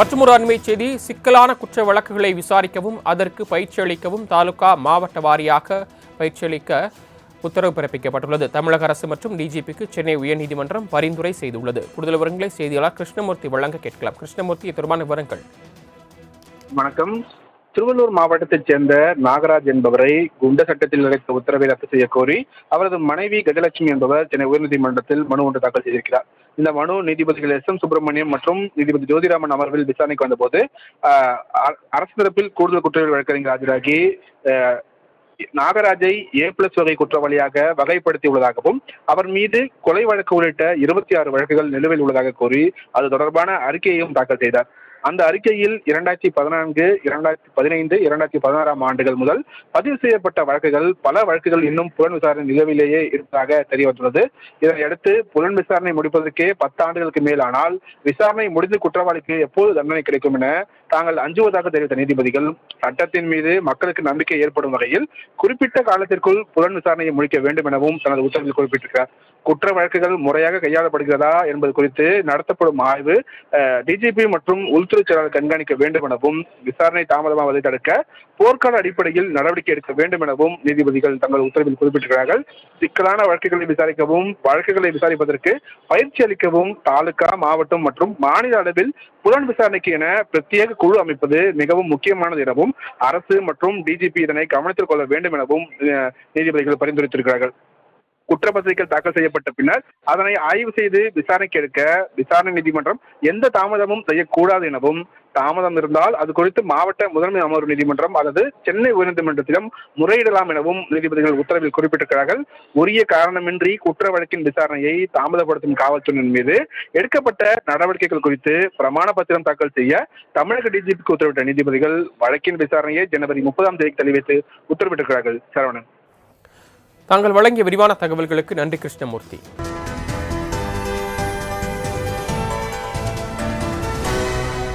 மற்றொரு அண்மை செய்தி சிக்கலான குற்ற வழக்குகளை விசாரிக்கவும் அதற்கு பயிற்சி அளிக்கவும் தாலுகா மாவட்ட வாரியாக பயிற்சி அளிக்க உத்தரவு பிறப்பிக்கப்பட்டுள்ளது. தமிழக அரசு மற்றும் டிஜிபிக்கு சென்னை உயர்நீதிமன்றம் பரிந்துரை செய்துள்ளது. கூடுதல் விவரங்களை செய்தியாளர் கிருஷ்ணமூர்த்தி வழங்க கேட்கலாம். கிருஷ்ணமூர்த்தி தொடர்பான விவரங்கள். வணக்கம். திருவள்ளூர் மாவட்டத்தைச் சேர்ந்த நாகராஜ் என்பவரை குண்ட சட்டத்தில் நிறைத்த உத்தரவை ரத்து செய்ய கோரி அவரது மனைவி கஜலட்சுமி என்பவர் சென்னை உயர்நீதிமன்றத்தில் மனு ஒன்று தாக்கல் செய்திருக்கிறார். இந்த மனு நீதிபதிகள் எஸ் எம் சுப்பிரமணியம் மற்றும் நீதிபதி ஜோதிராமன் அமர்வில் விசாரணைக்கு வந்தபோது அ- அரசு தரப்பில் கூடுதல் குற்றவியல் வழக்கறிஞர் ஆஜராகி நாகராஜை ஏ பிளஸ் வகை குற்றவாளியாக வகைப்படுத்தியுள்ளதாகவும் அவர் மீது கொலை வழக்கு உள்ளிட்ட இருபத்தி ஆறு வழக்குகள் நிலுவையில் உள்ளதாக கூறி அது தொடர்பான அறிக்கையையும் தாக்கல் செய்தார். அந்த அறிக்கையில் இரண்டாயிரத்தி பதினான்கு இரண்டாயிரத்தி பதினைந்து இரண்டாயிரத்தி பதினாறாம் ஆண்டுகள் முதல் பதிவு செய்யப்பட்ட வழக்குகள் பல வழக்குகள் இன்னும் புலன் விசாரணை நிலவிலேயே இருப்பதாக தெரிய வந்துள்ளது இதனையடுத்து புலன் விசாரணை முடிப்பதற்கே பத்து ஆண்டுகளுக்கு மேலானால் விசாரணை முடிந்து குற்றவாளிக்கு எப்போது தண்டனை கிடைக்கும் என தாங்கள் அஞ்சுவதாக தெரிவித்த நீதிபதிகள் சட்டத்தின் மீது மக்களுக்கு நம்பிக்கை ஏற்படும் வகையில் குறிப்பிட்ட காலத்திற்குள் புலன் விசாரணையை முடிக்க வேண்டும் எனவும் தனது உத்தரவில் குறிப்பிட்டிருக்கிறார். குற்ற வழக்குகள் முறையாக கையாளப்படுகிறதா என்பது குறித்து நடத்தப்படும் ஆய்வு டிஜிபி மற்றும் உள்துறை செயலாளர் கண்காணிக்க வேண்டும் எனவும் விசாரணை தாமதமாவதை தடுக்க போர்க்கால அடிப்படையில் நடவடிக்கை எடுக்க வேண்டும் எனவும் நீதிபதிகள் தங்கள் உத்தரவில் குறிப்பிட்டிருக்கிறார்கள். சிக்கலான வழக்குகளை விசாரிக்கவும் வழக்குகளை விசாரிப்பதற்கு பயிற்சி அளிக்கவும் தாலுகா மாவட்டம் மற்றும் மாநில அளவில் புலன் விசாரணைக்கு என பிரத்யேக குழு அமைப்பது மிகவும் முக்கியமானது எனவும் அரசு மற்றும் டிஜிபி இதனை கவனத்தில் கொள்ள வேண்டும் எனவும் நீதிபதிகள் பரிந்துரைத்திருக்கிறார்கள். குற்றப்பத்திரிகைகள் தாக்கல் செய்யப்பட்ட பின்னர் அதனை ஆய்வு செய்து விசாரணைக்கு எடுக்க விசாரணை நீதிமன்றம் எந்த தாமதமும் செய்யக்கூடாது எனவும் தாமதம் இருந்தால் அது குறித்து மாவட்ட முதன்மை அமர்வு நீதிமன்றம் அல்லது சென்னை உயர்நீதிமன்றத்திடம் முறையிடலாம் எனவும் நீதிபதிகள் உத்தரவில் குறிப்பிட்டிருக்கிறார்கள். உரிய காரணமின்றி குற்ற வழக்கின் விசாரணையை தாமதப்படுத்தும் காவல்துறையின் மீது எடுக்கப்பட்ட நடவடிக்கைகள் குறித்து பிரமாண பத்திரம் தாக்கல் செய்ய தமிழக டிஜிபிக்கு உத்தரவிட்ட நீதிபதிகள் வழக்கின் விசாரணையை ஜனவரி முப்பதாம் தேதி தள்ளி வைத்து உத்தரவிட்டிருக்கிறார்கள். சரவணன். தாங்கள் வழங்கிய விரிவான தகவல்களுக்கு நன்றி கிருஷ்ணமூர்த்தி.